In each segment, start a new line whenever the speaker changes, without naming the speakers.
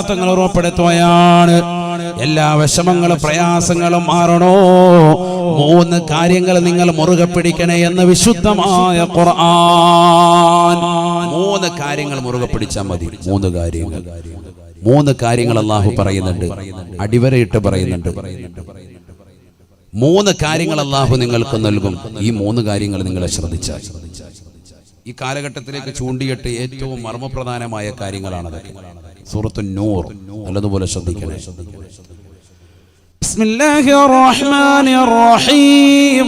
തങ്ങൾ ഉറപ്പെടുത്തുകയാണ്. എല്ലാ വിഷമങ്ങളും പ്രയാസങ്ങളും മാറണോ? മൂന്ന് കാര്യങ്ങൾ നിങ്ങൾ മുറുകെ പിടിക്കണേ എന്ന് വിശുദ്ധമായ ഖുർആൻ. മൂന്ന് കാര്യങ്ങൾ മുറുകെ പിടിച്ചാൽ മതി. മൂന്ന് കാര്യങ്ങൾ. മൂന്ന് കാര്യങ്ങൾ അള്ളാഹു പറയുന്നുണ്ട്. അടിവരയിട്ട് പറയുന്നുണ്ട്. മൂന്ന് കാര്യങ്ങൾ അള്ളാഹു നിങ്ങൾക്ക് നൽകും. ഈ മൂന്ന് കാര്യങ്ങൾ നിങ്ങൾ ശ്രദ്ധിച്ചാൽ. ഈ കാലഘട്ടത്തിലേക്ക് ചൂണ്ടിയിട്ട് ഏറ്റവും മർമ്മപ്രധാനമായ കാര്യങ്ങളാണ് അതൊക്കെ സൂറത്തു നൂർ നല്ലതുപോലെ ശ്രദ്ധിക്കണേ
بسم الله الرحمن الرحيم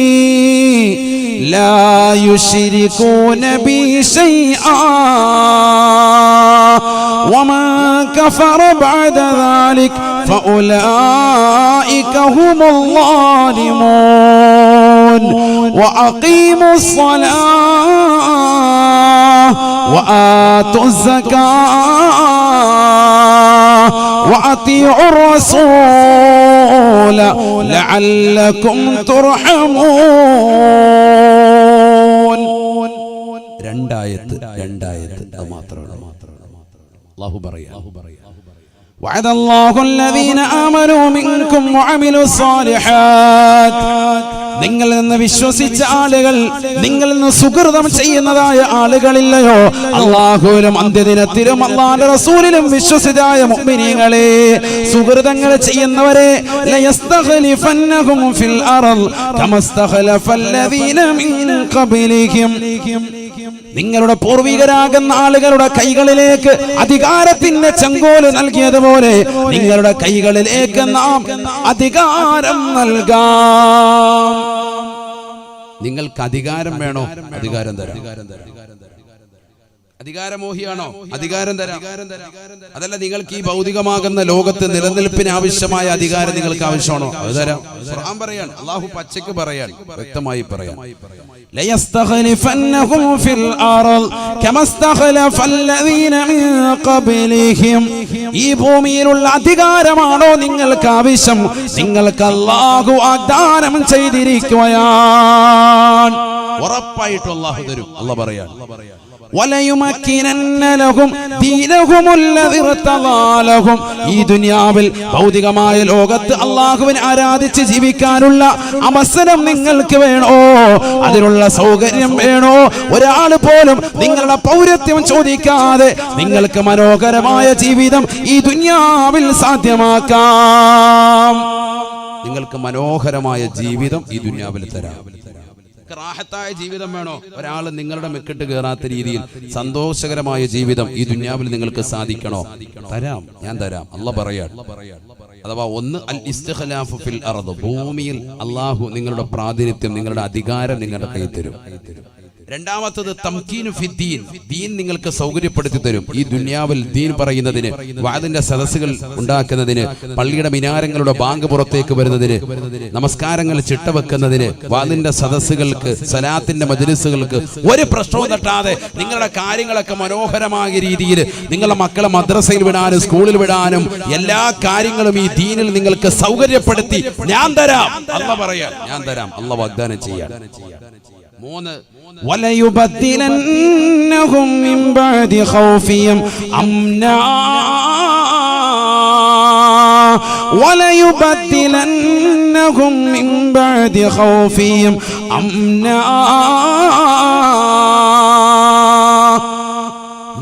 لا يشركون بي شيئا. ومن كفر بعد ذلك فأولئك هم الظالمون. وأقيموا الصلاة وآتوا الزكاة وأطيعوا الرسول لعلكم ترحمون
രണ്ടായത്ത് രണ്ടായത്ത് അത് മാത്രമാണ് അള്ളാഹു പറയാ
وعد الله الذين آمنوا منكم وعملوا الصالحات നിങ്ങളിൽ നിന്ന് വിശ്വസിച്ച ആളുകൾ നിങ്ങളിൽ നിന്ന് സുഹൃതം ചെയ്യുന്നതായ ആളുകളില്ലയോ? അള്ളാഹുലും അന്ത്യദിനത്തിലും അള്ളാന്റെ റസൂലിലും വിശ്വസിതായ മുഅ്മിനീങ്ങളെ സുഹൃതങ്ങൾ ചെയ്യുന്നവരെ ലയസ്തഖലിഫന്നഹും ഫിൽ മിൻ നിങ്ങളുടെ പൂർവികരാകുന്ന ആളുകളുടെ കൈകളിലേക്ക് അധികാരത്തിന്റെ ചെങ്കോൽ നൽകിയതുപോലെ നിങ്ങളുടെ കൈകളിലേക്ക് നാം അധികാരം നൽകാം.
നിങ്ങൾക്ക് അധികാരം വേണോ? അധികാരം തരാം. അധികാരമോഹിയാണോ അധികാരം തരാം അതല്ല നിങ്ങൾക്ക് ഈ ഭൗതികമാകുന്ന ലോകത്ത് നിലനിൽപ്പിന് ആവശ്യമായ അധികാരം നിങ്ങൾക്ക് ആവശ്യമാണോ അത് തരാം ഖുർആൻ പറയാൻ അള്ളാഹു പച്ചക്ക് പറയാൻ വ്യക്തമായി പറയാം
ليستخلفنهم في الأرض كما استخلف الذين من قبلهم ഈ ഭൂമിയിലുള്ള അധികാരമാണോ നിങ്ങൾക്ക് ആവശ്യം നിങ്ങൾക്ക് അള്ളാഹു വാഗ്ദാനം ചെയ്തിരിക്കുകയാണ്
ഉറപ്പായിട്ടും അള്ളാഹു തരും അല്ല പറയാൻ
ഈ ദുനിയാവിൽ ഭൗതികമായ ലോകത്ത് അള്ളാഹുവിനെ ആരാധിച്ച് ജീവിക്കാനുള്ള അവസരം നിങ്ങൾക്ക് വേണോ? അതിനുള്ള സൗകര്യം വേണോ? ഒരാൾ പോലും നിങ്ങളുടെ പൗരത്വം ചോദിക്കാതെ നിങ്ങൾക്ക് മനോഹരമായ ജീവിതം ഈ ദുനിയാവിൽ സാധ്യമാക്കാം.
നിങ്ങൾക്ക് മനോഹരമായ ജീവിതം ഈ ദുനിയാവിൽ തരാം. റാഹത്തായ ജീവിതം വേണോ? ഒരാൾ നിങ്ങളുടെ മെക്കിട്ട് കയറാത്ത രീതിയിൽ സന്തോഷകരമായ ജീവിതം ഈ ദുന്യാവിൽ നിങ്ങൾക്ക് സാധിക്കണോ? തരാം ഞാൻ തരാം. അല്ല പറയാൻ അഥവാ ഒന്ന് അൽ ഫിൽ ഭൂമിയിൽ അള്ളാഹു നിങ്ങളുടെ പ്രാതിനിധ്യം നിങ്ങളുടെ അധികാരം നിങ്ങളുടെ കൈ തരും. രണ്ടാമത്തത് തംകീനു ഫിദ്ദീൻ ദീൻ. നിങ്ങൾക്ക് സൗകര്യപ്പെടുത്തി തരും. ഈ ദുന്യാവിൽ ദീൻ പറയുന്നതിന് വാദിന്റെ സദസ്സുകൾ ഉണ്ടാക്കുന്നതിന് പള്ളിയുടെ മിനാരങ്ങളുടെ ബാങ്ക് പുറത്തേക്ക് വരുന്നതിന് നമസ്കാരങ്ങൾ ചിട്ടവെക്കുന്നതിന് വാദിന്റെ സദസ്സുകൾക്ക് സലാത്തിന്റെ മജലിസുകൾക്ക് ഒരു പ്രശ്നവും തട്ടാതെ നിങ്ങളുടെ കാര്യങ്ങളൊക്കെ മനോഹരമായ രീതിയിൽ നിങ്ങളുടെ മക്കളെ മദ്രസയിൽ വിടാനും സ്കൂളിൽ വിടാനും എല്ലാ കാര്യങ്ങളും ഈ ദീനിൽ നിങ്ങൾക്ക് സൗകര്യപ്പെടുത്തി ഞാൻ തരാം. അല്ല പറയാം ഞാൻ തരാം. അല്ല വാഗ്ദാനം ചെയ്യാൻ. മൂന്ന്
وليبدلنهم من بعد خوفهم أمنا وليبدلنهم من بعد خوفهم أمنا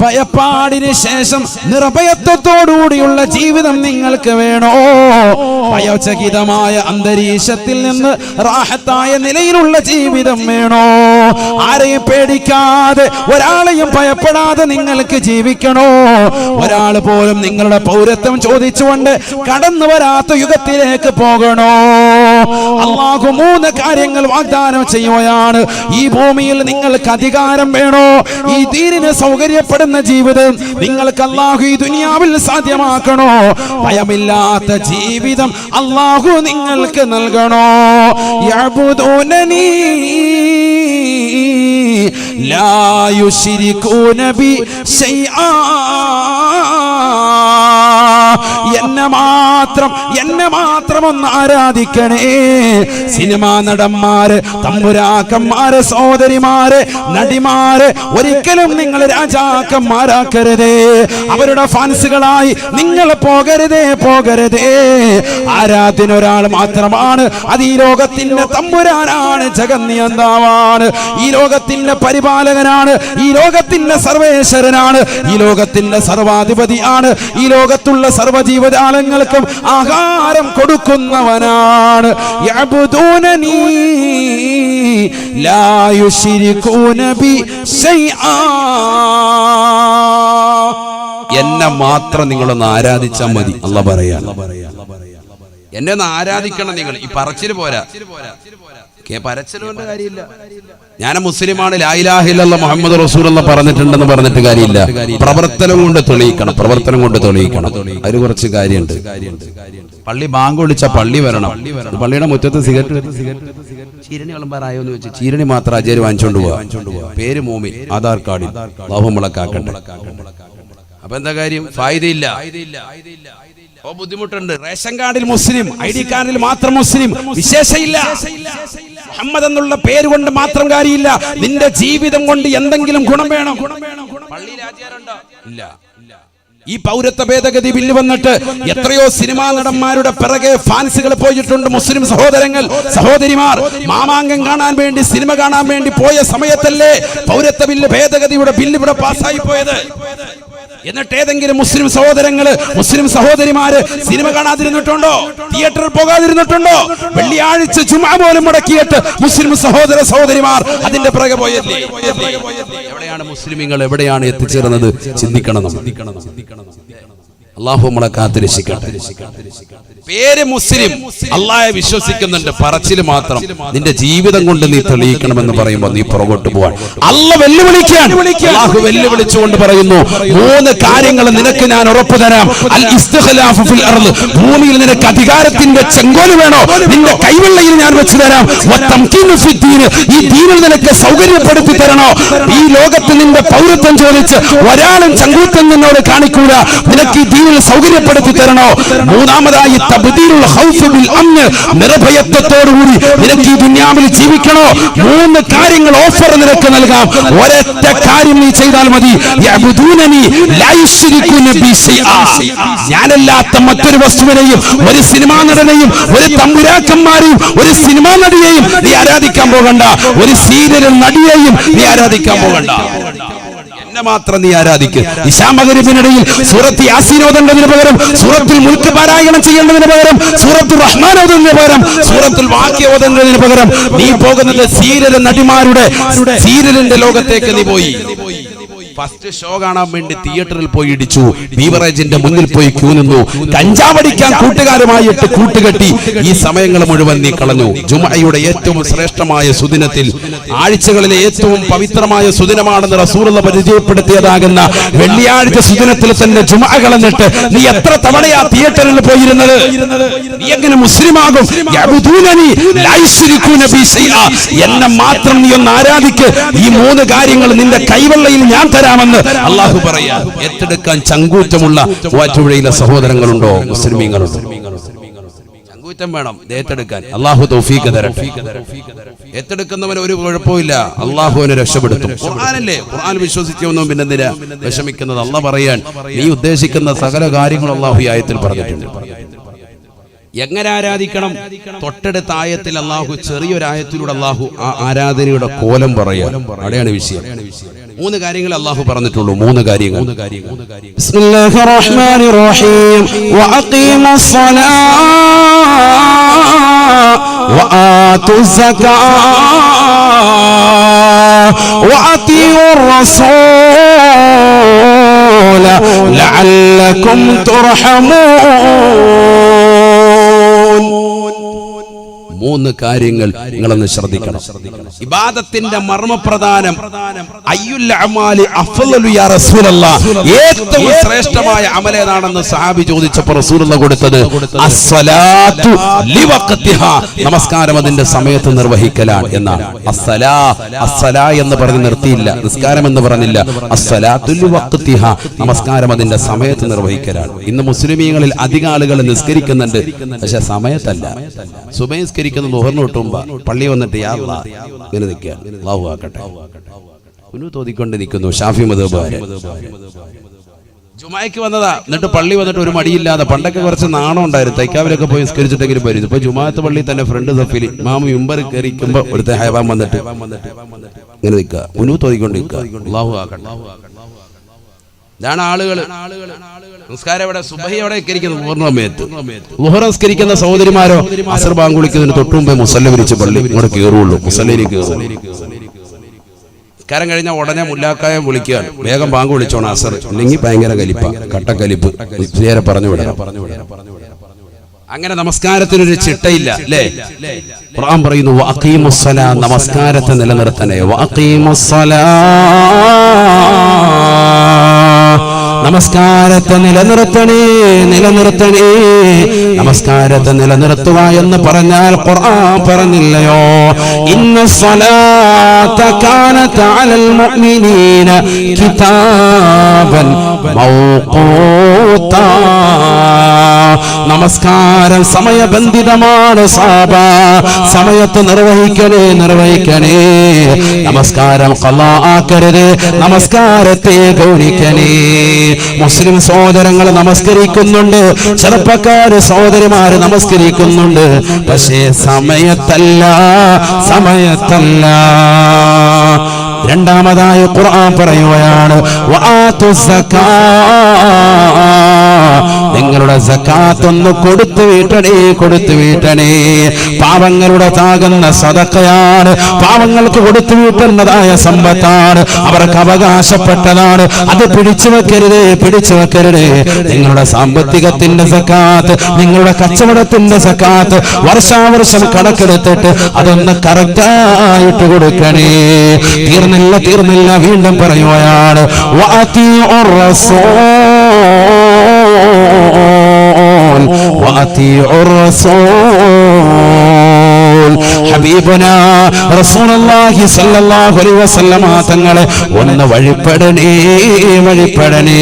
ഭയപ്പാടിന് ശേഷം നിർഭയത്വത്തോടുകൂടിയുള്ള ജീവിതം നിങ്ങൾക്ക് വേണോ? ഭയചകിതമായ അന്തരീക്ഷത്തിൽ നിന്ന് റാഹത്തായ നിലയിലുള്ള ജീവിതം വേണോ? ആരെയും പേടിക്കാതെ ഒരാളെയും ഭയപ്പെടാതെ നിങ്ങൾക്ക് ജീവിക്കണോ? ഒരാൾ പോലും നിങ്ങളുടെ പൗരത്വം ചോദിച്ചുകൊണ്ട് കടന്നു വരാത്ത യുഗത്തിലേക്ക് പോകണോ? അള്ളാഹു മൂന്ന് കാര്യങ്ങൾ വാഗ്ദാനം ചെയ്യുകയാണ്. ഈ ഭൂമിയിൽ നിങ്ങൾക്ക് അധികാരം വേണോ? ഈ തീരിന് സൗകര്യപ്പെടുന്ന ചെയ്യപ്പെടുന്ന ജീവിതം നിങ്ങൾക്ക് അള്ളാഹു ഈ ദുനിയാവിൽ സാധ്യമാക്കണോ? ഭയമില്ലാത്ത ജീവിതം അള്ളാഹു നിങ്ങൾക്ക് നൽകണോ? യുശ്രികൂന നബി ശൈആ എന്നെ മാത്രം എന്നെ മാത്രം ഒന്ന് ആരാധിക്കണേ. സിനിമാ നടന്മാര് തമ്പുരാക്കന്മാര് സഹോദരിമാര് നടിമാര് ഒരിക്കലും നിങ്ങൾ രാജാക്കന്മാരാക്കരുതേ. അവരുടെ ഫാൻസുകളായി നിങ്ങൾ പോകരുതേ പോകരുതേ. ആരാധനൊരാൾ മാത്രമാണ് അത് ഈ ലോകത്തിന്റെ തമ്പുരാനാണ് ജഗന്നിയന്താവാണ്. ഈ ലോകത്തിന്റെ പരിപാലകനാണ് ഈ ലോകത്തിന്റെ സർവേശ്വരനാണ് ഈ ലോകത്തിന്റെ സർവാധിപതിയാണ് ഈ ലോകത്തുള്ള സർവജീവജാലങ്ങൾക്കും ആഹാരം കൊടുക്കുന്നവനാണ്.
എന്നെ മാത്രം നിങ്ങളൊന്ന് ആരാധിച്ചാൽ മതി. അല്ല പറയാ. എന്നെ ഒന്ന് ആരാധിക്കണം നിങ്ങൾ. ഈ പറച്ചിൽ പോരാ. കേ പരച്ചിലുകൊണ്ട് കാര്യമില്ല. ഞാൻ മുസ്ലിമാണ്. ലായിലാഹില്ല മുഹമ്മദ് റസൂൽ എന്ന് പറഞ്ഞിട്ടുണ്ടെന്ന് പറഞ്ഞിട്ട് കാര്യമില്ല. പ്രവർത്തനം കൊണ്ട് തെളിയിക്കണം. പ്രവർത്തനം കൊണ്ട് തെളിയിക്കണം. അതിന് കുറച്ച് കാര്യമുണ്ട്. പള്ളി ബാങ്ക് വിളിച്ച പള്ളി വരണം. പള്ളിയുടെ മുറ്റത്ത് സിഗരറ്റ് ചീരണി വിളമ്പാറായോ എന്ന് വെച്ച് ചീരണി മാത്രം അജയർ വാങ്ങിച്ചോണ്ട് പോവാ. പേര് മോമി ആധാർ കാർഡിൽ. അപ്പൊ എന്താ കാര്യം? ഫായിദയില്ല. അപ്പൊ ബുദ്ധിമുട്ടുണ്ട്. റേഷൻ കാർഡിൽ മുസ്ലിം ഐ ഡി കാർഡിൽ മാത്രം മുസ്ലിം. വിശേഷയില്ല. മുഹമ്മദ് എന്നുള്ള പേര് കൊണ്ട് മാത്രം കാര്യമില്ല. നിന്റെ ജീവിതം കൊണ്ട് എന്തെങ്കിലും ഗുണം വേണം? ഇല്ല. ഈ പൗരത്വ ഭേദഗതി ബില്ല് വന്നിട്ട് എത്രയോ സിനിമാ നടന്മാരുടെ പിറകെ ഫാൻസുകൾ പോയിട്ടുണ്ട്. മുസ്ലിം സഹോദരങ്ങൾ സഹോദരിമാർ മാമാങ്കം കാണാൻ വേണ്ടി സിനിമ കാണാൻ വേണ്ടി പോയ സമയത്തല്ലേ പൗരത്വ ബില്ല് ഭേദഗതിയുടെ ബില്ല് ഇവിടെ പാസ്സായി പോയത്? എന്നിട്ട് ഏതെങ്കിലും മുസ്ലിം സഹോദരങ്ങൾ മുസ്ലിം സഹോദരിമാര് സിനിമ കാണാതിരുന്നിട്ടുണ്ടോ? തിയേറ്ററിൽ പോകാതിരുന്നിട്ടുണ്ടോ? വെള്ളിയാഴ്ച ചുമ പോലും മുടക്കിയിട്ട് മുസ്ലിം സഹോദര സഹോദരിമാർ അതിന്റെ പിറകെ പോയല്ലേ? എവിടെയാണ് മുസ്ലിമീങ്ങൾ എവിടെയാണ് എത്തിച്ചേർന്നത്? ചിന്തിക്കണം നമ്മൾ. അള്ളാഹു നമ്മളെ കാത്തിരക്ഷിക്കട്ടെ. പേര് മുസ്ലിം. അള്ളാഹെ വിശ്വസിക്കുന്നുണ്ട്. പറച്ചിൽ മാത്രം. നിന്റെ ജീവിതം കൊണ്ട് നീ തെളിയിക്കണമെന്ന് പറയുമ്പോൾ നീ പുറകോട്ട് പോവാൻ. അല്ല വെല്ലുവിളിക്കാൻ. അള്ളാഹു വെല്ലുവിളിച്ചുകൊണ്ട് പറയുന്നു മൂന്ന് കാര്യങ്ങൾ നിനക്ക് ഞാൻ ഉറപ്പു തരാം. അൽ ഫിൽ അർൾ ഭൂമിയിൽ നിനക്ക് അധികാരത്തിന്റെ ചെങ്കോൽ വേണോ? നിന്റെ കൈവെള്ളയിൽ ഞാൻ വെച്ചു തരാം. ഈ ദീനിൽ നിനക്ക് സൗകര്യപ്പെടുത്തി തരണോ? ഈ ലോകത്ത് നിന്റെ പൗരത്വം ചോദിച്ച് ഒരാളും ചങ്കൂത്തം നിന്നോട് കാണിക്കൂല. നിനക്ക് ഈ ദീനിൽ സൗകര്യപ്പെടുത്തി തരണോ? മൂന്നാമതായി നിർഭയത്വത്തോടുകൂടി നിനക്ക് ഈ ദുനിയാവിൽ ജീവിക്കണോ? മൂന്ന് കാര്യങ്ങൾ ഓഫർ നിനക്ക് നൽകാം. ഒരൊറ്റ കാര്യം നീ ചെയ്താൽ മതി. ഞാനല്ലാത്ത മറ്റൊരു വസ്തുവിനെയും ഒരു സിനിമാ നടനെയും ഒരു തമ്പുരാക്കന്മാരെയും ഒരു സിനിമാ നടിയെയും നീ ആരാധിക്കാൻ പോകണ്ട. ഒരു സീരിയൽ നടിയെയും നീ ആരാധിക്കാൻ പോകണ്ട. എന്നെ മാത്രം നീ ആരാധിക്കും. ഇശാമകരിപ്പിനിടയിൽ സൂറത്ത് യാസീൻ ഓതേണ്ടതിന് പകരം സൂറത്തിൽ മുൽക്ക് പാരായണം ചെയ്യേണ്ടതിന് പകരം സൂറത്തുൽ റഹ്മാൻ പകരം സൂറത്തുൽ വാക്യ ഓതേണ്ടതിന് പകരം നീ പോകുന്നത് സീരൽ നടിമാരുടെ സീരലിന്റെ ലോകത്തേക്ക് നീ പോയി. ഫസ്റ്റ് ഷോ കാണാൻ വേണ്ടി തിയേറ്ററിൽ പോയി ഇടിച്ചു. ബീവറേജിന്റെ മുന്നിൽ പോയി ക്യൂ നിന്നു. കഞ്ചാവടിക്കാൻ കൂട്ടുകാരുമായിട്ട് കൂട്ടുകെട്ടി ഈ സമയങ്ങൾ മുഴുവൻ നീ കളഞ്ഞു. ജുമയുടെ ഏറ്റവും ശ്രേഷ്ഠമായ സുദിനത്തിൽ ആഴ്ചകളിലെ ഏറ്റവും പവിത്രമായ സുദിനമാണെന്ന് റസൂറത പരിചയപ്പെടുത്തിയതാകുന്ന വെള്ളിയാഴ്ച സുദിനത്തിൽ തന്നെ ജുമ കളഞ്ഞിട്ട് നീ എത്ര തവണയാ തിയേറ്ററിൽ പോയിരുന്നത്? നീ എങ്ങനെ മുസ്ലിമാകും. എന്നെ മാത്രം നീ ഒന്ന് ആരാധിക്ക്. ഈ മൂന്ന് കാര്യങ്ങൾ നിന്റെ കൈവെള്ളയിൽ ഞാൻ തരാമെന്ന് അള്ളാഹു പറയാ. ഏറ്റെടുക്കാൻ ചങ്കൂറ്റമുള്ള വാറ്റുപുഴയിലെ സഹോദരങ്ങളുണ്ടോ? മുസ്ലിമീങ്ങളുണ്ടോ? ചങ്കൂറ്റം വേണം. ഏറ്റെടുക്കാൻ. അള്ളാഹു തൗഫീഖ് തരട്ടെ. ഏറ്റെടുക്കുന്നവന് ഒരു കുഴപ്പമില്ല അള്ളാഹുവിനെ രക്ഷപ്പെടുത്തും. ഖുർആനല്ലേ? ഖുർആൻ വിശ്വസിച്ചൊന്നും പിന്നെ എന്തിനാ വിഷമിക്കുന്നത് അള്ള പറയാൻ. നീ ഉദ്ദേശിക്കുന്ന സകല കാര്യങ്ങളും അള്ളാഹു ആയത്തിൽ പറഞ്ഞിട്ടുണ്ട്. എങ്ങനെ ആരാധിക്കണം തൊട്ടടുത്ത ആയത്തിൽ അള്ളാഹു ചെറിയൊരു ആയത്തിലൂടെ അള്ളാഹു ആ ആരാധനയുടെ കോലം പറയാം അവിടെയാണ് വിഷയം മൂന്ന് കാര്യങ്ങൾ അള്ളാഹു പറഞ്ഞിട്ടുള്ളൂ മൂന്ന് കാര്യങ്ങൾ
بسم الله
മൂന്ന് കാര്യങ്ങൾ നിങ്ങളൊന്ന് ശ്രദ്ധിക്കണം. ഇബാദത്തിന്റെ മർമ്മപ്രധാനം ഏറ്റവും ശ്രേഷ്ഠമായ അമലേതാണെന്ന് സഹാബി ചോദിച്ചപ്പോൾ റസൂലുള്ള കൊടുത്തത്? നമസ്കാരം അതിന്റെ സമയത്ത് നിർവഹിക്കലാണ് എന്നാണ്. അസ്സലാ അസ്സലാ എന്ന് പറഞ്ഞ് നിർത്തിയില്ല. നിസ്കാരം എന്ന് പറഞ്ഞില്ല. നമസ്കാരം അതിന്റെ സമയത്ത് നിർവഹിക്കലാണ്. ഇന്ന് മുസ്ലിമീങ്ങളിൽ അധിക ആളുകൾ നിസ്കരിക്കുന്നുണ്ട്. പക്ഷെ സമയത്തല്ല. സുബഹിസ്കരിക്കുന്ന ലുഹറിന് കിട്ടുമ്പോ പള്ളി വന്നിട്ട് യാ അല്ലാ ഇങ്ങനെ നിൽക്കുകയാണ് അള്ളാഹു ഷാഫി മതബാര് ജുമായ്ക്ക് വന്നതാ. എന്നിട്ട് പള്ളി വന്നിട്ട് ഒരു മടിയില്ലാതെ പണ്ടൊക്കെ കുറച്ച് നാണം ഉണ്ടായിരുന്നു. തൈക്കാവിലൊക്കെ പോയി നിസ്കരിച്ചിട്ടെങ്കിലും വരും ഇപ്പൊ ജുമാത്ത് പള്ളി തന്നെ ഫ്രണ്ട് സഫിൽ മാമ മുമ്പർ കയറിക്കുമ്പോ ഒരുത്തെ ഹൈവാൻ വന്നിട്ട് ഇങ്ങനെ നിൽക്കുക. കുനു തോതിക്കൊണ്ട് നിൽക്കുക അള്ളാഹു ആളുകൾ ഇതാണ് ആളുകൾ നമസ്കാരം ഇവിടെ സുബഹി അവിടെ ഇരിക്കുന്നു? പൂർണ സമയത്ത് സഹോദരിമാരോ അസർ ബാങ്ക് തൊട്ടുമുമ്പേ തൊട്ടു മുമ്പേ മുസല്ല വിരിച്ച് പള്ളി ഇങ്ങോട്ട് കയറുള്ളൂ മുസല്ലയിലേക്ക് കയറുള്ളൂ നിസ്കാരം കഴിഞ്ഞാൽ ഉടനെ മുല്ലാക്കായം വിളിക്കുകയാണ്. വേഗം ബാങ്ക് വിളിച്ചോണം അസർ. അല്ലെങ്കിൽ ഭയങ്കര കലിപ്പ. കട്ടക്കലിപ്പ്. നേരെ പറഞ്ഞു വിടണം. അങ്ങനെ നമസ്കാരത്തിനൊരു ചിട്ടയില്ല അല്ലേ? ഖുർആൻ പറയുന്നു വഅഖീമുസ്സലാ നമസ്കാരത്തെ നിലനിർത്തണേ. വഅഖീമുസ്സലാ നമസ്കാരത്തെ നിലനിർത്തണേ നിലനിർത്തണേ. നമസ്കാരത്തെ നിലനിർത്തുക എന്ന് പറഞ്ഞാൽ ഖുർആൻ പറഞ്ഞില്ലയോ? ഇന്ന സ്വലാത്ത കാനത അലൽ മുഅ്മിനീന കിതാബൻ മൗഖൂതാ നമസ്കാരം. സമയബന്ധിതമാണ് സാബ. സമയത്ത് നിർവഹിക്കണേ നിർവഹിക്കണേ. നമസ്കാരം കള്ളാ ആക്കരുത് നമസ്കാരത്തെ ഗൗനിക്കണേ മുസ്ലിം സഹോദരങ്ങൾ നമസ്കരിക്കുന്നുണ്ട് ചെറുപ്പക്കാര് സഹോദരിമാര് നമസ്കരിക്കുന്നുണ്ട്. പക്ഷേ സമയത്തല്ല സമയത്തല്ല. രണ്ടാമതായി ഖുർആൻ പറയുകയാണ് നിങ്ങളുടെ സക്കാത്ത് ഒന്ന് കൊടുത്തു വീട്ടണേ കൊടുത്തു വീട്ടണേ. പാവങ്ങളുടെ താകുന്ന സതക്കയാണ് പാവങ്ങൾക്ക് കൊടുത്തു വീട്ടുന്നതായ സമ്പത്താണ് അവർക്ക് അവകാശപ്പെട്ടതാണ്. അത് പിടിച്ചു വെക്കരുതേ പിടിച്ചു വെക്കരുതേ. നിങ്ങളുടെ സാമ്പത്തികത്തിന്റെ സക്കാത്ത് നിങ്ങളുടെ കച്ചവടത്തിന്റെ സക്കാത്ത് വർഷാവർഷം കണക്കെടുത്തിട്ട് അതൊന്ന് കറക്റ്റായിട്ട് കൊടുക്കണേ. തീർന്നില്ല തീർന്നില്ല വീണ്ടും പറയുകയാണ് റസൂൽ ഹബീബുന റസൂലുള്ളാഹി സ്വല്ലല്ലാഹു അലൈഹി വസല്ലമ തങ്ങളെ ഒന്ന് വഴിപ്പെടണേ വഴിപ്പെടണേ.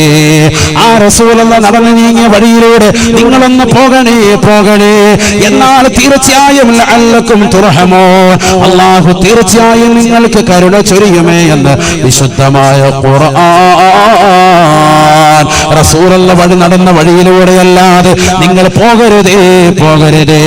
ആ റസൂലുള്ള നടന്നു നീങ്ങിയ വഴിയിലൂടെ നിങ്ങളൊന്ന് പോകണേ പോകണേ. എന്നാൽ തീർച്ചയായും അല്ലക്കും തുറഹമോ അള്ളാഹു തീർച്ചയായും നിങ്ങൾക്ക് കരുണ ചൊരിയുമേ എന്ന് വിശുദ്ധമായ ഖുർആൻ റസൂലുള്ള വഴി നടന്ന വഴിയിലൂടെയല്ലാതെ നിങ്ങൾ പോകരുതേ പോകരുതേ.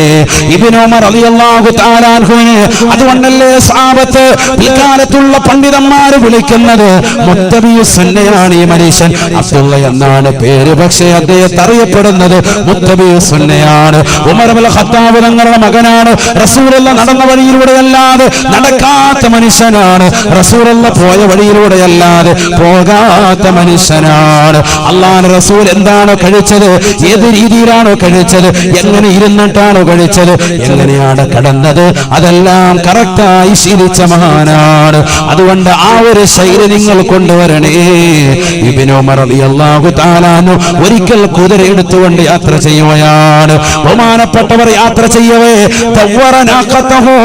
ഇബിനോമർ അലിയല്ലാഹു താലാൻഹുവിനെ അതുകൊണ്ടല്ലേ സാപത്ത് പിൽക്കാലത്തുള്ള പണ്ഡിതന്മാർ വിളിക്കുന്നത്? മുത്തബിയു സുന്നയാണ് ഈ മനുഷ്യൻ. അബ്ദുള്ള എന്നാണ് പേര്. പക്ഷേ അദ്ദേഹത്തെ അറിയപ്പെടുന്നത് മുത്തബിയു സുന്നയാണ്. ഉമർ അൽ ഖത്താബ് തങ്ങളുടെ മകനാണ്. റസൂറുള്ള നടന്ന വഴിയിലൂടെയല്ലാതെ നടക്കാത്ത മനുഷ്യനാണ്. റസൂറുള്ള പോയ വഴിയിലൂടെയല്ലാതെ പോകാത്ത മനുഷ്യനാണ്. അള്ളാഹ് റസൂൽ എന്താണോ കഴിച്ചത് ഏത് രീതിയിലാണോ കഴിച്ചത് എങ്ങനെ ഇരുന്നിട്ടാണോ കഴിച്ചത് എങ്ങനെയാണ് കടന്നത് അതെല്ലാം കറക്റ്റായി ശീലിച്ച മഹാനാണ്. അതുകൊണ്ട് ആ ഒരു ശൈലി നിങ്ങൾ കൊണ്ടുവരണേ. ഒരിക്കൽ കുതിര എടുത്തുകൊണ്ട് യാത്ര ചെയ്യുകയാണ്. ബഹുമാനപ്പെട്ടവർ യാത്ര ചെയ്യവേ. തവ്വറനാക്കത്തഹോ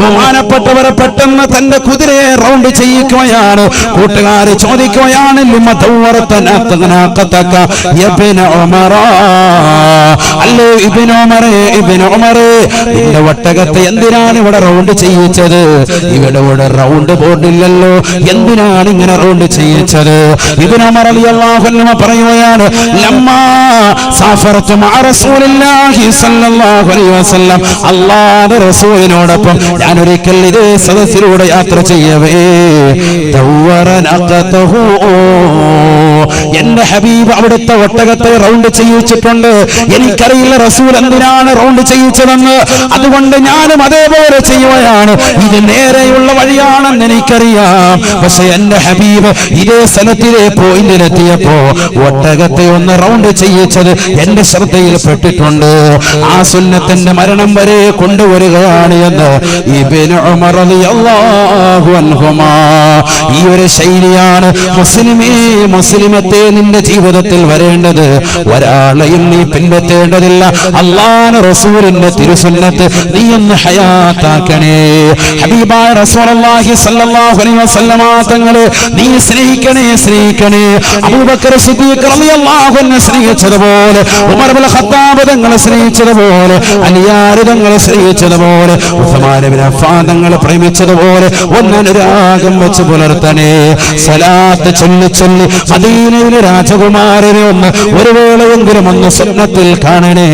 ബഹുമാനപ്പെട്ടവർ പെട്ടെന്ന് തന്റെ കുതിരയെ റൗണ്ട് ചെയ്യിക്കുകയാണ്. കൂട്ടുകാർ ചോദിക്കുകയാണ് അല്ലേ ഇബ്നു ഉമറേ ഇബ്നു ഉമറേ നിന്റെ എന്തിനാണ് ഇവിടെ റൗണ്ട് ചെയ്യിച്ചത്? ഇവിടെ ഇവിടെ റൗണ്ട് ബോർഡില്ലല്ലോ എന്തിനാണ് ഇങ്ങനെ റൗണ്ട് ചെയ്യിച്ചത്? ഇബ്നു ഉമർ റളിയല്ലാഹു അൻഹു പറയുകയാണ് ലമ്മാ സാഫറത്തു അല്ലാഹുവിന്റെ റസൂലിനോടൊപ്പം ഞാൻ ഒരിക്കൽ ഇതേ സദസ്സിലൂടെ യാത്ര ചെയ്യവേ. തവ്വറനഖതഹു എന്റെ
ഹബീബ് അവിടുത്തെ ഒട്ടകത്തെ റൗണ്ട് ചെയ്യിച്ചിട്ടുണ്ട്. എനിക്കറിയില്ല റസൂൽ എന്തിനാണ് റൗണ്ട് ചെയ്യിച്ചതെന്ന്. അതുകൊണ്ട് ഞാനും അതേപോലെ ചെയ്യുകയാണ്. ഇത് നേരെയുള്ള വഴിയാണെന്ന് എനിക്കറിയാം. പക്ഷെ എന്റെ ഹബീബ് ഇതേ സ്ഥലത്തിലെ പോയിന്റിലെത്തിയപ്പോ ഒട്ടകത്തെ ഒന്ന് റൗണ്ട് ചെയ്യിച്ചത് എന്റെ ശ്രദ്ധയിൽ പെട്ടിട്ടുണ്ട്. ആ സുന്നത്തിന്റെ മരണം വരെ കൊണ്ടുവരികയാണ് എന്ന് ഈ ഒരു ശൈലിയാണ് മുസ്ലിമേ മുസ്ലിമത്തെ നിന്റെ ജീവിതത്തിൽ വരേണ്ടത്? ഒരാളെയും നീ പിൻപറ്റേണ്ടതില്ല. അള്ളാന റസൂലിന്റെ തിരുസുന്നത്ത് നീ ഒന്ന് ഹയാത്താക്കണേ. ഹബീബായ റസൂലുള്ളാഹി സ്വല്ലല്ലാഹു അലൈഹി വസല്ലമ തങ്ങളെ നീ സ്നേഹിക്കണേ സ്നേഹിക്കണേ. അബൂബക്കർ സിദ്ദീഖ് റളിയല്ലാഹു അൻഹു സ്നേഹിച്ചതുപോലെ ഉമർ ഇബ്നു ഖത്താബ് തങ്ങളെ സ്നേഹിച്ചതുപോലെ അലിയാർ തങ്ങളെ സ്നേഹിച്ചതുപോലെ ഉസ്മാൻ ഇബ്നു അഫ്ഫാൻ തങ്ങളെ പ്രേമിച്ചതുപോലെ ഒന്നനുരാഗം വെച്ച് പുലർത്തണേ. സലാത്ത് ചൊല്ലി ചൊല്ലി മദീനയിലെ രാജകുമാരനെ ഒന്ന് ഒരു വേളയെങ്കിലും ഒന്ന് സ്വപ്നത്തിൽ കാണണേ.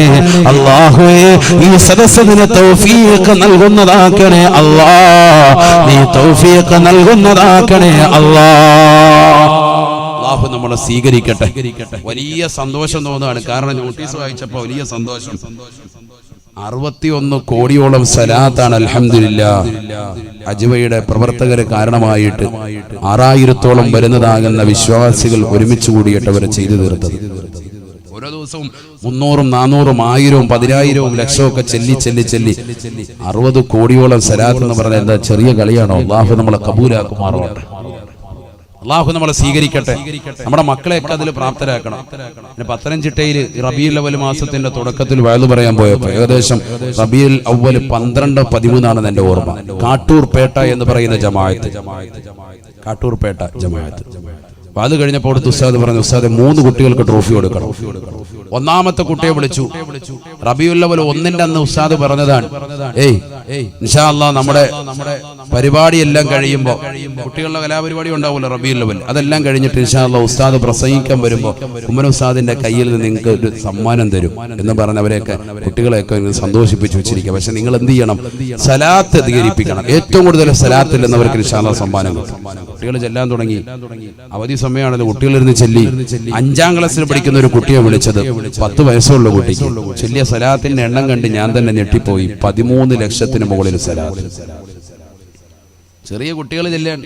അള്ളാഹുവേ ഈ സദസ്സിന് തൗഫീഖ് നൽകുന്നതാക്കണേ. അല്ലാ നീ തൗഫീഖ് നൽകുന്നതാക്കണേ.
അള്ളാഹു നമ്മളെ സ്വീകരിക്കട്ടെ. വലിയ സന്തോഷം തോന്നുകയാണ്. കാരണം നോട്ടീസ് വായിച്ചപ്പോ വലിയ സന്തോഷം. അറുപത്തിയൊന്ന് കോടിയോളം സലാത്താണ് അലഹമില്ല അജ്വയുടെ പ്രവർത്തകര് കാരണമായിട്ട് ആറായിരത്തോളം വരുന്നതാകുന്ന വിശ്വാസികൾ ഒരുമിച്ച് കൂടിയിട്ട് അവരെ ചെയ്തു തീർത്തത്. ഓരോ ദിവസവും മുന്നൂറും നാനൂറും ആയിരവും പതിനായിരവും ലക്ഷവും ഒക്കെ ചെല്ലി ചെല്ലി ചെല്ലി. അറുപത് കോടിയോളം സലാത്ത് എന്ന് പറഞ്ഞാൽ എന്താ ചെറിയ കളിയാണോ? അള്ളാഹു നമ്മളെ കബൂലാക്കുമാറോട്ടെ അള്ളാഹു നമ്മളെ സ്വീകരിക്കട്ടെ. നമ്മുടെ മക്കളെയൊക്കെ അതിൽ പ്രാപ്തരാക്കണം. പിന്നെ പത്തനംതിട്ടയിൽ റബീൽ അവൽ മാസത്തിന്റെ തുടക്കത്തിൽ വയത് പറയാൻ പോയപ്പോൾ ഏകദേശം റബീൽ അവൽ പന്ത്രണ്ട് പതിമൂന്നാണ് എന്റെ ഓർമ്മ. കാട്ടൂർ പേട്ട എന്ന് പറയുന്ന ജമായത്ത് കാട്ടൂർ പേട്ട ജമായത്ത് അപ്പൊ അത് കഴിഞ്ഞപ്പോൾ ഉസ്താദ് പറഞ്ഞു ഉസ്താദ് മൂന്ന് കുട്ടികൾക്ക് ട്രോഫി കൊടുക്കണം. ഒന്നാമത്തെ കുട്ടിയെ വിളിച്ചു. റബിയുല്ലവൽ ഒന്നിന്റെ അന്ന് ഉസ്താദ് പറഞ്ഞതാണ് ഏയ് നിഷാ അല്ലാ നമ്മുടെ നമ്മുടെ പരിപാടിയെല്ലാം കഴിയുമ്പോൾ കുട്ടികളുടെ കലാപരിപാടി ഉണ്ടാവില്ല റബിയുൽ ലെവൽ അതെല്ലാം കഴിഞ്ഞിട്ട് ഇൻഷാ അല്ലാ ഉസ്താദ് പ്രസംഗിക്കാൻ വരുമ്പോൾ ഉമ്മൻ ഉസ്താദിന്റെ കയ്യിൽ നിന്ന് നിങ്ങൾക്ക് ഒരു സമ്മാനം തരും എന്ന് പറഞ്ഞ് അവരെയൊക്കെ കുട്ടികളെയൊക്കെ സന്തോഷിപ്പിച്ചു വെച്ചിരിക്കുക. പക്ഷെ നിങ്ങൾ എന്ത് ചെയ്യണം? സലാത്ത് അധികരിപ്പിക്കണം. ഏറ്റവും കൂടുതൽ സലാത്തിൽ നിന്നവർക്ക് ഇൻഷാ അല്ലാ സമ്മാനം കിട്ടും. കുട്ടികൾ ചെല്ലാൻ തുടങ്ങി. അവധി സമയമാണല്ലോ കുട്ടികളിരുന്ന് ചെല്ലി. അഞ്ചാം ക്ലാസ്സിൽ പഠിക്കുന്ന ഒരു കുട്ടിയെ വിളിച്ചത് പത്ത് വയസ്സുള്ള കുട്ടിക്ക്. ചെല്ലിയ സലാത്തിന്റെ എണ്ണം കണ്ട് ഞാൻ തന്നെ ഞെട്ടിപ്പോയി. പതിമൂന്ന് ലക്ഷത്തിന് മുകളിൽ സലാത്ത്. ചെറിയ കുട്ടികൾ ചെല്ലാണ്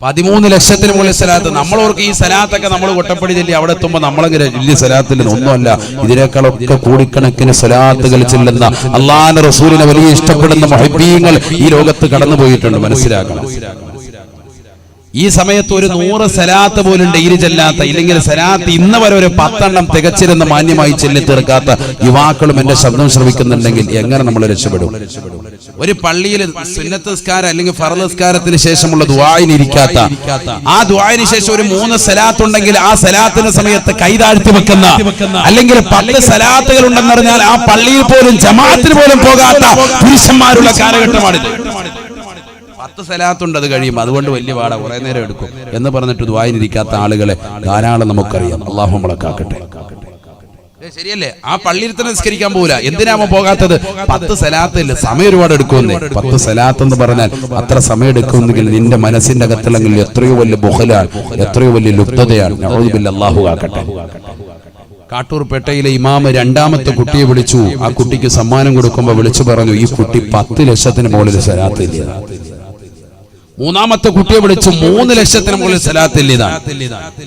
പതിമൂന്ന് ലക്ഷത്തിന് മുകളിൽ സലാത്ത്. നമ്മളോർക്ക് ഈ സലാത്തൊക്കെ നമ്മൾ കൊട്ടപ്പടി ചെല്ലി അവിടെ എത്തുമ്പോൾ നമ്മളെങ്ങനെ വലിയ സലാത്തിൽ ഒന്നുമല്ല. ഇതിനേക്കാളൊക്കെ കോടിക്കണക്കിന് സലാത്തുകൾ ചെല്ലുന്ന അള്ളാഹ് റസൂലിനെ വലിയ ഇഷ്ടപ്പെടുന്ന മഹബീങ്ങൾ ഈ ലോകത്ത് കടന്നു പോയിട്ടുണ്ട് മനസ്സിലാക്കണം. ഈ സമയത്ത് ഒരു നൂറ് സലാത്ത് പോലും ഡെയിലി ചെല്ലാത്ത ഇല്ലെങ്കിൽ സലാത്ത് ഇന്ന് വരെ ഒരു പത്തെണ്ണം തികച്ചിരുന്ന മാന്യമായി ചെല്ലി തീർക്കാത്ത യുവാക്കളും എന്റെ ശബ്ദം ശ്രമിക്കുന്നുണ്ടെങ്കിൽ എങ്ങനെ നമ്മൾ രക്ഷപ്പെടും? ഒരു പള്ളിയിൽ സുന്നത്ത് നിസ്കാരം അല്ലെങ്കിൽ ഫറ നിസ്കാരത്തിന് ശേഷമുള്ള ദുവായിന് ഇരിക്കാത്ത ആ ദുവായിന് ശേഷം ഒരു മൂന്ന് സലാത്ത് ഉണ്ടെങ്കിൽ ആ സലാത്തിന് സമയത്ത് കൈതാഴ്ത്തി വെക്കുന്ന അല്ലെങ്കിൽ പത്ത് സലാത്തുകൾ ഉണ്ടെന്ന് പറഞ്ഞാൽ ആ പള്ളിയിൽ പോലും ജമാഅത്തിന് പോലും പോകാത്ത പുരുഷന്മാരുള്ള കാലഘട്ടമാണിത്. പത്ത് സ്ഥലത്തുണ്ട് അത് കഴിയും. അതുകൊണ്ട് വലിയ പാട കുറെ നേരം എടുക്കും. എന്ന് പറഞ്ഞിട്ട് ദ്വായനിരിക്കാത്ത ആളുകളെ ധാരാളം നമുക്കറിയാം. അള്ളാഹു മുളക്കാക്കട്ടെ കാക്കട്ടെ. ശരിയല്ലേ? ആ പള്ളിയിൽ തന്നെ നിസ്കരിക്കാൻ പോകില്ല എന്തിനാമോ പോകാത്തത്? പത്ത് സലാത്തില്ല? സമയം ഒരുപാട് എടുക്കുമെന്നേ. പത്ത് സലാത്ത് എന്ന് പറഞ്ഞാൽ അത്ര സമയം എടുക്കുന്നെങ്കിൽ നിന്റെ മനസ്സിന്റെ അകത്തല്ലെങ്കിൽ എത്രയോ വലിയ ബുഹലാണ് എത്രയോ വലിയ ലുപ്തതയാണ്. അള്ളാഹു ആക്കട്ടെ കാട്ടൂർ പേട്ടയിലെ ഇമാമ് രണ്ടാമത്തെ കുട്ടിയെ വിളിച്ചു. ആ കുട്ടിക്ക് സമ്മാനം കൊടുക്കുമ്പോൾ വിളിച്ചു പറഞ്ഞു ഈ കുട്ടി പത്ത് ലക്ഷത്തിന് മുകളിൽ സലാത്തില്ല മൂന്നാമത്തെ കുട്ടിയെ വിളിച്ചു മൂന്ന് ലക്ഷത്തിന് മുകളിൽ സലാത്തില്ല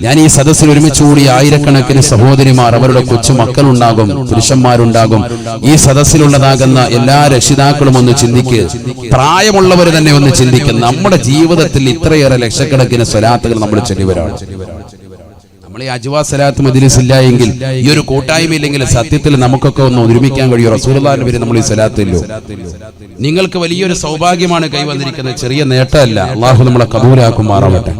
ഞാൻ ഈ സദസ്സിൽ ഒരുമിച്ച് കൂടി ആയിരക്കണക്കിന് സഹോദരിമാർ അവരുടെ കൊച്ചു മക്കളുണ്ടാകും പുരുഷന്മാരുണ്ടാകും. ഈ സദസ്സിലുള്ളതാകുന്ന എല്ലാ രക്ഷിതാക്കളും ഒന്ന് ചിന്തിക്ക്. പ്രായമുള്ളവർ തന്നെ ഒന്ന് ചിന്തിക്കും. നമ്മുടെ ജീവിതത്തിൽ ഇത്രയേറെ ലക്ഷക്കണക്കിന് സ്വലാത്തുകൾ നമ്മൾ ചെല്ലിവരാണ് നമ്മൾ ഈ അജ്വാ സലാത്ത് മജ്ലിസ് ഇല്ല എങ്കിൽ ഈ ഒരു കൂട്ടായ്മ ഇല്ലെങ്കിൽ സത്യത്തിൽ നമുക്കൊക്കെ ഒന്ന് ഒരുമിക്കാൻ കഴിയും റസൂലുള്ളാഹിന്റെ പേര് നമ്മൾ ഈ സലാത്തില്ലോ നിങ്ങൾക്ക് വലിയൊരു സൗഭാഗ്യമാണ് കൈവന്നിരിക്കുന്നത് ചെറിയ നേട്ടമല്ല. അള്ളാഹു നമ്മളെ കബൂലാക്കുമാറാവട്ടെ.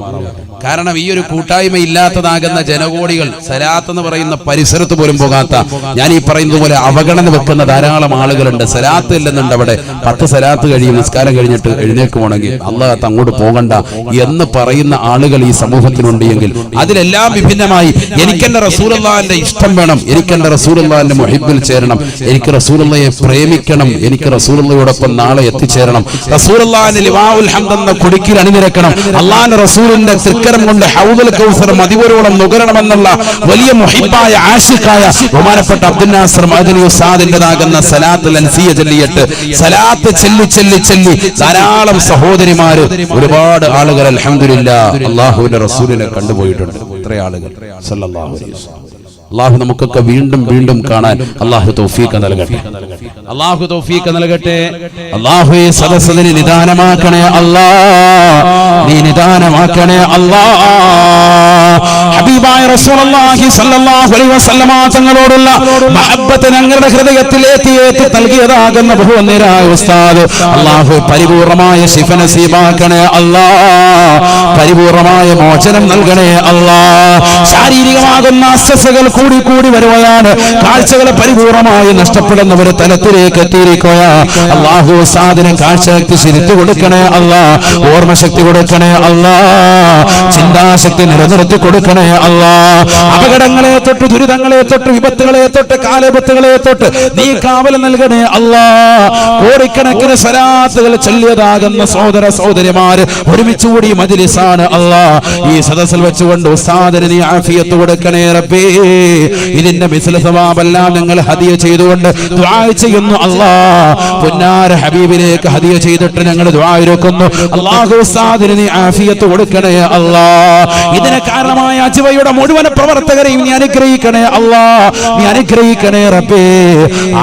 കാരണം ഈ ഒരു കൂട്ടായ്മ ഇല്ലാത്തതാകുന്ന ജനകോടികൾ സലാത്ത് എന്ന് പറയുന്ന പരിസരത്ത് പോലും പോകാത്ത ഞാൻ ഈ പറയുന്നത് പോലെ അവഗണന വെക്കുന്ന ധാരാളം ആളുകളുണ്ട്. സലാത്ത് ഇല്ലെന്നുണ്ട് അവിടെ. പത്ത് സലാത്ത് കഴിയും നിസ്കാരം കഴിഞ്ഞിട്ട് എഴുന്നേക്കുവാണെങ്കിൽ അള്ളാഹത്ത് അങ്ങോട്ട് പോകണ്ട എന്ന് പറയുന്ന ആളുകൾ ഈ സമൂഹത്തിനുണ്ട് എങ്കിൽ അതിലെല്ലാം വിഭിന്നമായി. എനിക്കെന്റെ റസൂലുള്ളാഹിന്റെ ഇഷ്ടം വേണം. എനിക്കെന്റെ റസൂലുള്ളാഹിന്റെ മുഹിബിൽ ചേരണം. എനിക്ക് റസൂലുള്ളയെ പ്രേമിക്കണം. എനിക്ക് റസൂലുള്ളയോടൊപ്പം നാളെ എത്തിച്ചേരണം. റസൂലുള്ളാഹിന്റെ ലിവാഉൽ ഹംദ് അണിനിരക്കണം. അള്ളാഹിന്റെ റസൂലിന്റെ തൃക്ക
ശേഖരം കൊണ്ട് ഹൗദൽ കൗസർ മതിവരോളം നുകരണമെന്നുള്ള വലിയ മുഹിബായ ആഷിഖായ ബഹുമാനപ്പെട്ട അബ്ദുൽ നാസർ മഅദനി ഉസ്താദിന്റെതാകുന്ന സലാത്ത് ലൻസിയ ചൊല്ലിയിട്ട് സലാത്ത് ചെല്ലി ചെല്ലി ചെല്ലി ധാരാളം സഹോദരിമാര് ഒരുപാട് ആളുകൾ അൽഹംദുലില്ലാ അള്ളാഹുവിന്റെ റസൂലിനെ കണ്ടുപോയിട്ടുണ്ട്. ഇത്ര ആളുകൾ. സല്ലല്ലാഹു അലൈഹി വസല്ലം. അള്ളാഹു നമുക്കൊക്കെ വീണ്ടും വീണ്ടും കാണാൻ അള്ളാഹു തൗഫീഖ് നൽകട്ടെ. അള്ളാഹു തൗഫീഖ് നൽകട്ടെ. അള്ളാഹു ഈ നിദാനമാക്കണേ അല്ലാ. നീ നിദാനമാക്കണേ അല്ലാ. ഹബീബായ റസൂലുള്ളാഹി സ്വല്ലല്ലാഹു അലൈഹി വസല്ലമ തങ്ങളോടുള്ള മഹബ്ബത്ത് ഞങ്ങളുടെ ഹൃദയത്തിൽ ഏറ്റി നൽകിയതാകുന്ന ബഹുവന്നേരായ ഉസ്താദ് അള്ളാഹു പരിപൂർണമായ ശിഫ നസീബാക്കണേ അല്ലാ. പരിപൂർണമായ മോചനം നൽകണേ അല്ലാ. ശാരീരികമാകുന്ന അസ്വസ്ഥകൾ കൂടി കൂടി വരുകയാണ് കാഴ്ചകൾ പരിപൂർണമായി നഷ്ടപ്പെടുന്ന ഒരു തലത്തിലേക്ക് എത്തിയിരിക്കുക അള്ളാഹു സാധനം കാഴ്ചശക്തി ശരിത്തു കൊടുക്കണേ അല്ല. ഓർമ്മശക്തി കൊടുക്കണേ അല്ല. ചിന്താശക്തി നിലനിർത്തി കൊടുക്കണേ അല്ല. അപകടങ്ങളെ തൊട്ട് ദുരിതങ്ങളെ തൊട്ട് വിപത്തുകളെ തൊട്ട് കാലപത്തുകളെ തൊട്ട് നീ കാവൽ നൽകണേ അല്ല. കോടിക്കണക്കിന് സരാസുകൾ ചൊല്ലിയതാകുന്ന സഹോദര സഹോദരിമാര് ഒരുമിച്ച് കൂടി മജിലിസാണ് അല്ല. ഈ സദസ്സിൽ വെച്ചുകൊണ്ട് ഉസ്താദിന് നീ ആഫിയത്ത് കൊടുക്കണേ റബ്ബേ. ഇതിന്റെ മിസ്ല സവാബെല്ലാം നിങ്ങൾ ഹതിയ ചെയ്തുകൊണ്ട് ചെയ്യുന്നു. അള്ളാ പുന്നാര ഹബീബിലേക്ക് ഹതിയ ചെയ്തിട്ട് ഞങ്ങൾ ദുആ അള്ളാഹു നീ ആഫിയത്ത് കൊടുക്കണേ അള്ളാ ഇതിന് കാരണമായ അജുവയുടെ മുഴുവൻ പ്രവർത്തകരെയും നീ അനുഗ്രഹിക്കണേ അള്ളാ നീ അനുഗ്രഹിക്കണേ റബ്ബേ.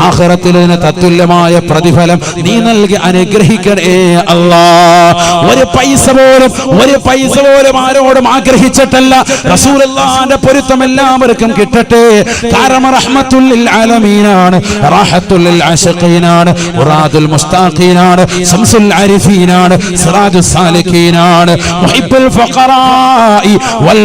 ആഹ്റത്തിൽ ഇതിന് തത്തുല്യമായ പ്രതിഫലം നീ നൽകി അനുഗ്രഹിക്കണേ അള്ളാ ഒരു പൈസ പോലും ഒരു പൈസ പോലും ആരോടും ആഗ്രഹിച്ചിട്ടല്ല. റസൂലുള്ളാഹിന്റെ പൊരുത്തം എല്ലാവർക്കും കിട്ടട്ടെ കാരണം ആലമീനാണ് ഉറാദുൽ ആരിഫീനാണ് വൽ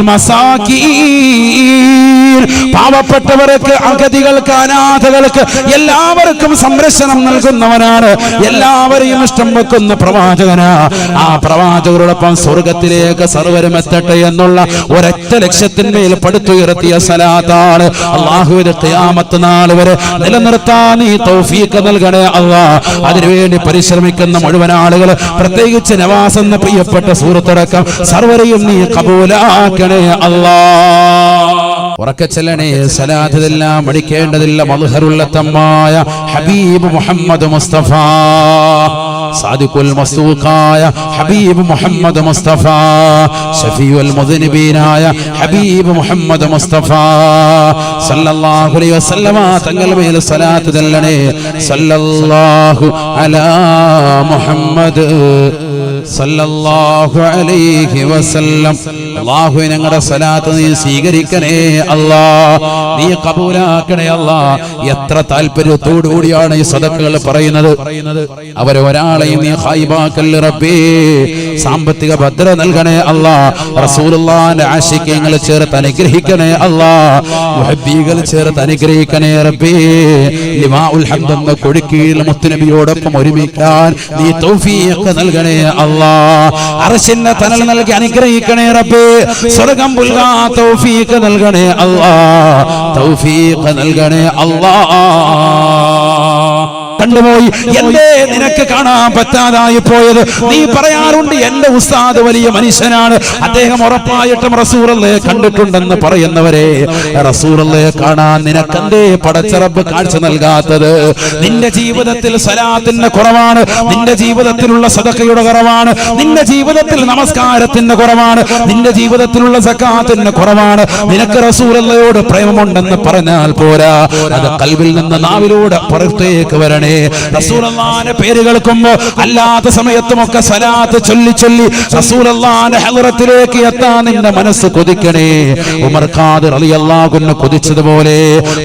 പാവപ്പെട്ടവർക്ക് അഗതികൾക്ക് അനാഥകൾക്ക് എല്ലാവർക്കും സംരക്ഷണം നൽകുന്നവനാണ്. എല്ലാവരെയും ഇഷ്ടം വെക്കുന്ന പ്രവാചകനാ. ആ പ്രവാചകരോടൊപ്പം സ്വർഗത്തിലേക്ക് സർവരും എത്തട്ടെ എന്നുള്ള ഒരൊറ്റ ലക്ഷ്യത്തിന്മേൽ പടുത്തുയർത്തിയ സലാത്താണ് അള്ളാഹുവിന്റെ ഖിയാമത്ത് നാൾ വരെ നിലനിർത്താൻ ഈ തൗഫീക്ക് നൽകണേ അള്ളാ. അതിനുവേണ്ടി പരിശ്രമിക്കുന്ന മുഴുവൻ ആളുകൾ പ്രത്യേകിച്ച് നവാസ് എന്ന പ്രിയപ്പെട്ട സുഹൃത്തടക്കം സർവരെയും നീ കബൂലാക്കണേ ചെല്ലണേ ഉറക്കച്ചെല്ലണേ അടിക്കേണ്ടതില്ല മധുഹരുള്ള തമ്മായ ഹബീബ് മുഹമ്മദ് മുസ്തഫ. സാദിഖുൽ മസ്തൂഖായ ഹബീബ് മുഹമ്മദ് മുസ്തഫ ഷഫീഉൽ മുദ്നിബീനായ ഹബീബ് മുഹമ്മദ് മുസ്തഫ. സല്ലല്ലാഹു അലൈഹി വസല്ലമ തങ്ങൾ മേൽ സലാത്ത് ചെല്ലണേ സല്ലല്ലാഹു അലാ മുഹമ്മദ് സല്ലല്ലാഹു അലൈഹി വസല്ലം. അല്ലാഹു ഞങ്ങളുടെ സലാത്ത് നീ സ്വീകരിക്കണേ അല്ലാ. നീ കബൂലാക്കണേ അല്ലാ. എത്ര താല്പര്യത്തോടുകൂടിയാണ് ഈ സദക്കുകൾ പറയുന്നത്? അവരെ ഒരാളെയും നീ ഹായിബാക്കല്ല റബ്ബേ സാമ്പത്തിക ഭദ്ര നൽകണേ അല്ലാ. റസൂലുള്ളാന്റെ ആശിക്യങ്ങൾ ചേർത്ത് അനുഗ്രഹിക്കണേ അല്ലാ. മുഹബ്ബീകൾ ചേർത്ത് അനുഗ്രഹിക്കണേ റബ്ബേ. ലിമാഉൽ ഹംദ് എന്ന കൊടിക്കീഴിൽ മുത്തുനബിയോടൊപ്പം ഒരുമിക്കാൻ നീ തൗഫീഖ് നൽകണേ അല്ലാ. അർശിന്റെ തണൽ നൽകി അനുഗ്രഹിക്കണേ റബ്ബേ. സ്വർഗം പുൽകാ തൗഫീഖ് നൽകണേ അല്ലാ. തൗഫീഖ് നൽകണേ അല്ലാ. കണ്ടുപോയി. എന്തേ നിനക്ക് കാണാൻ പറ്റാതായി പോയത്? നീ പറയാറുണ്ട് എന്റെ ഉസ്താദ് വലിയ മനുഷ്യനാണ്. അദ്ദേഹം ഉറപ്പായിട്ടും റസൂറല്ലേ കണ്ടിട്ടുണ്ടെന്ന് പറയുന്നവരെ. റസൂറല്ലേ കാണാൻ നിനക്കെന്തേ പടച്ചിറപ്പ് കാഴ്ച നൽകാത്തത്? നിന്റെ ജീവിതത്തിൽ സലാത്തിന്റെ കുറവാണ്. നിന്റെ ജീവിതത്തിലുള്ള സദക്കയുടെ കുറവാണ്. നിന്റെ ജീവിതത്തിൽ നമസ്കാരത്തിന്റെ കുറവാണ്. നിന്റെ ജീവിതത്തിലുള്ള സക്കാത്തിന്റെ കുറവാണ്. നിനക്ക് റസൂറല്ലയോട് പ്രേമമുണ്ടെന്ന് പറഞ്ഞാൽ പോരാ. അത് കൽവിൽ നിന്ന് നാവിലൂടെ പുറത്തേക്ക് വരണേ. റസൂലല്ലാന്റെ പേര് കേൾക്കുമ്പോ അല്ലാത്ത സമയത്തുമൊക്കെ സലാത്ത് ചൊല്ലി ചൊല്ലി റസൂലല്ലാന്റെ ഹലറത്തിലേക്ക് എത്താൻ നിന്റെ മനസ്സ് കൊതിക്കണേ. ഉമർ ഖാദിർ റളിയല്ലാഹുവിനെ കൊതിച്ചതുപോലെ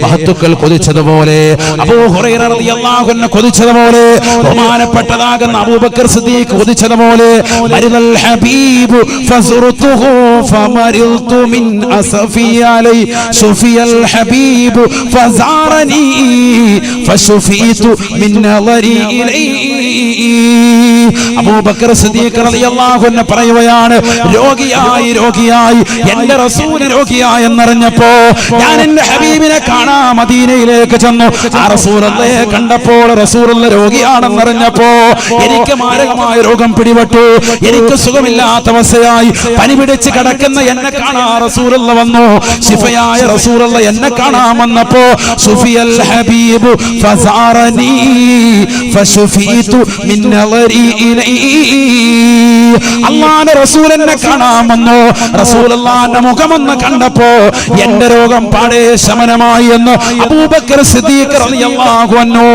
മഹത്തുക്കൾ കൊതിച്ചതുപോലെ അബൂ ഹുറൈറ റളിയല്ലാഹുവിനെ കൊതിച്ചതുപോലെ ബഹുമാനപ്പെട്ടതാകുന്ന അബൂബക്കർ സിദ്ദീഖ് കൊതിച്ചതുപോലെ മരിദൽ ഹബീബ് ഫസുർതുഹു ഫമരിൽതു മിൻ അസഫി അലൈ സുഫിയൽ ഹബീബ് ഫസാറനി ഫശുഫീതു من نظري إليه. അബൂബക്കർ സിദ്ദീഖ് റളിയല്ലാഹു അൻഹു പറയുകയാണ് രോഗിയായി രോഗിയായി എന്റെ റസൂൽ രോഗിയായി എന്നറിഞ്ഞപ്പോ ഞാൻ എന്റെ ഹബീബിനെ കാണാ മദീനയിലേക്ക് ചെന്നു. ആ റസൂലയെ കണ്ടപ്പോൾ റസൂലുള്ള രോഗിയാണെന്നറിഞ്ഞപ്പോ എനിക്ക് മാരകമായ രോഗം പിടിപെട്ടു. എനിക്ക് സുഖമില്ലാത്ത അവസ്ഥയായി. പനി പിടിച്ച് കിടക്കുന്ന എന്നെ കാണാ റസൂലുള്ള വന്നു. ശിഫയായ റസൂലുള്ള എന്നെ കാണാൻ സുഫിയൽ ഹബീബു ഫസാറനി ഫശുഫീതു അള്ളാന്റെ റസൂൽ എന്നെ കാണാൻ വന്നു റസൂൽ അള്ളാന്റെ മുഖമെന്ന് കണ്ടപ്പോ എന്റെ രോഗം പാടേ ശമനമായി എന്ന് അബൂബക്കർ സിദ്ദീഖ് അൻഹു